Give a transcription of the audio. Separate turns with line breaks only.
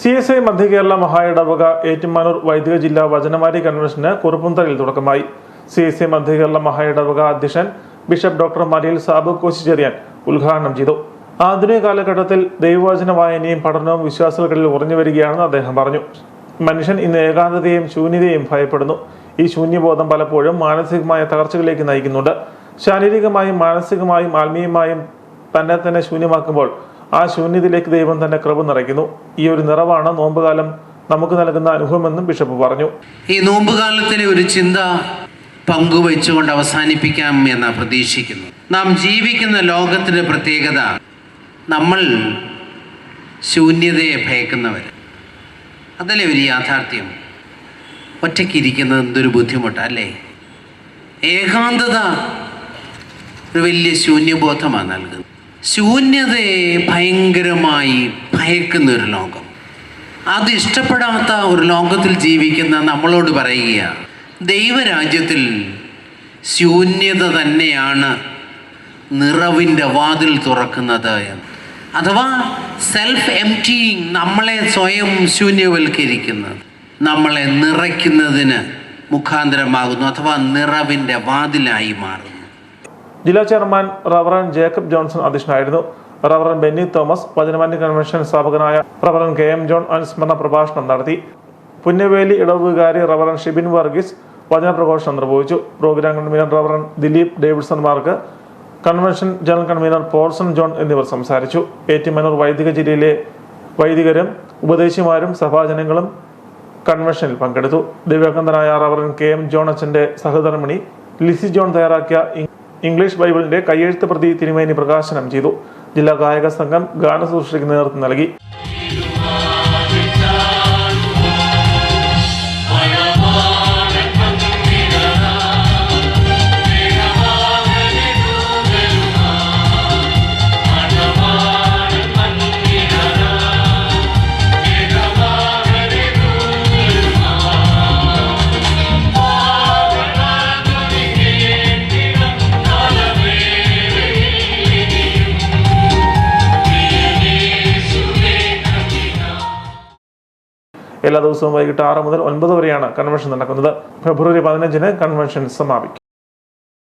C S I മധ്യ കേരള മഹായിടവക ഏറ്റുമാനൂർ വൈദിക ജില്ലാ വചനമാരി കൺവെൻഷന് കുറുപ്പുംതറയിൽ തുടക്കമായി. സി എസ് ഐ മധ്യ കേരള മഹായിടവക അധ്യക്ഷൻ ബിഷപ്പ് ഡോക്ടർ മരിയൽ സാബു കോശിചെറിയാൻ ഉദ്ഘാടനം ചെയ്തു. ആധുനിക കാലഘട്ടത്തിൽ ദൈവവചന വായനയും പഠനവും വിശ്വാസികൾക്കിടയിൽ ഉറഞ്ഞു വരികയാണെന്ന് അദ്ദേഹം പറഞ്ഞു. മനുഷ്യൻ ഇന്ന് ഏകാന്തതയും ശൂന്യതയും ഭയപ്പെടുന്നു. ഈ ശൂന്യബോധം പലപ്പോഴും മാനസികമായ തകർച്ചകളിലേക്ക് നയിക്കുന്നുണ്ട്. ശാരീരികമായും മാനസികമായും ആത്മീയമായും തന്നെ തന്നെ ശൂന്യമാക്കുമ്പോൾ ആ ശൂന്യതയിലേക്ക് ദൈവം തന്നെ കൃപ നിറയ്ക്കുന്നു. ഈ ഒരു നിറവാണ് നോമ്പുകാലം നമുക്ക് നൽകുന്ന അനുഭവമെന്നും ബിഷപ്പ് പറഞ്ഞു.
ഈ നോമ്പുകാലത്തിലെ ഒരു ചിന്ത പങ്കുവച്ചുകൊണ്ട് അവസാനിപ്പിക്കാം എന്ന് പ്രതീക്ഷിക്കുന്നു. നാം ജീവിക്കുന്ന ലോകത്തിന്റെ പ്രത്യേകത നമ്മൾ ശൂന്യതയെ ഭയക്കുന്നവർ. അതല്ലേ ഒരു യാഥാർത്ഥ്യം? ഒറ്റയ്ക്കിരിക്കുന്നത് എന്തൊരു ബുദ്ധിമുട്ടാണ് അല്ലേ? ഏകാന്തത ഒരു വലിയ ശൂന്യബോധമാണ് നൽകുന്നത്. ശൂന്യതയെ ഭയങ്കരമായി ഭയക്കുന്ന ഒരു ലോകം. അത് ഇഷ്ടപ്പെടാത്ത ഒരു ലോകത്തിൽ ജീവിക്കുന്ന നമ്മളോട് പറയുക ദൈവരാജ്യത്തിൽ ശൂന്യത തന്നെയാണ് നിറവിന്റെ വാതിൽ തുറക്കുന്നത് എന്ന്. അഥവാ സെൽഫ് എംറ്റിങ് നമ്മളെ സ്വയം ശൂന്യവൽക്കരിക്കുന്നത് നമ്മളെ നിറയ്ക്കുന്നതിന് മുഖാന്തരമാകുന്നു അഥവാ നിറവിന്റെ വാതിലായി മാറുന്നു.
ജില്ലാ ചെയർമാൻ റവറൻ ജേക്കബ് ജോൺസൺ അധ്യക്ഷനായിരുന്നു. റവറൻ ബെന്നി തോമസ് വചനമാന്യ കൺവെൻഷൻ സ്ഥാപകനായ റവറൻ കെ എം ജോൺ അനുസ്മരണ പ്രഭാഷണം നടത്തി. പുന്നവേലി ഇടവുകാരി റവറൻ ഷിബിൻ വർഗീസ് വചന പ്രഘോഷണം നിർവഹിച്ചു. Programme convener reverend Dileep Davidson Mark convention general convener Paulson John എന്നിവർ സംസാരിച്ചു. ഏറ്റുമാനൂർ വൈദിക ജില്ലയിലെ വൈദികരും ഉപദേശിമാരും സഭാജനങ്ങളും കൺവെൻഷനിൽ പങ്കെടുത്തു. ദിവ്യാകന്ധനായ റവറൻ കെ എം ജോൺ അച്ഛന്റെ സഹധർമ്മിണി ലിസി ജോൺ തയ്യാറാക്കിയ ഇംഗ്ലീഷ് ബൈബിളിന്റെ കയ്യെഴുത്ത് പ്രതി തിരുമേനി പ്രകാശനം ചെയ്തു. ജില്ലാ ഗായക സംഘം ഗാനസൂക്ഷിക്ക് നേതൃത്വം നൽകി. എല്ലാ ദിവസവും വൈകിട്ട് ആറ് മുതൽ ഒൻപത് വരെയാണ് കൺവെൻഷൻ നടക്കുന്നത്. ഫെബ്രുവരി പതിനഞ്ചിന് കൺവെൻഷൻ സമാപിക്കും.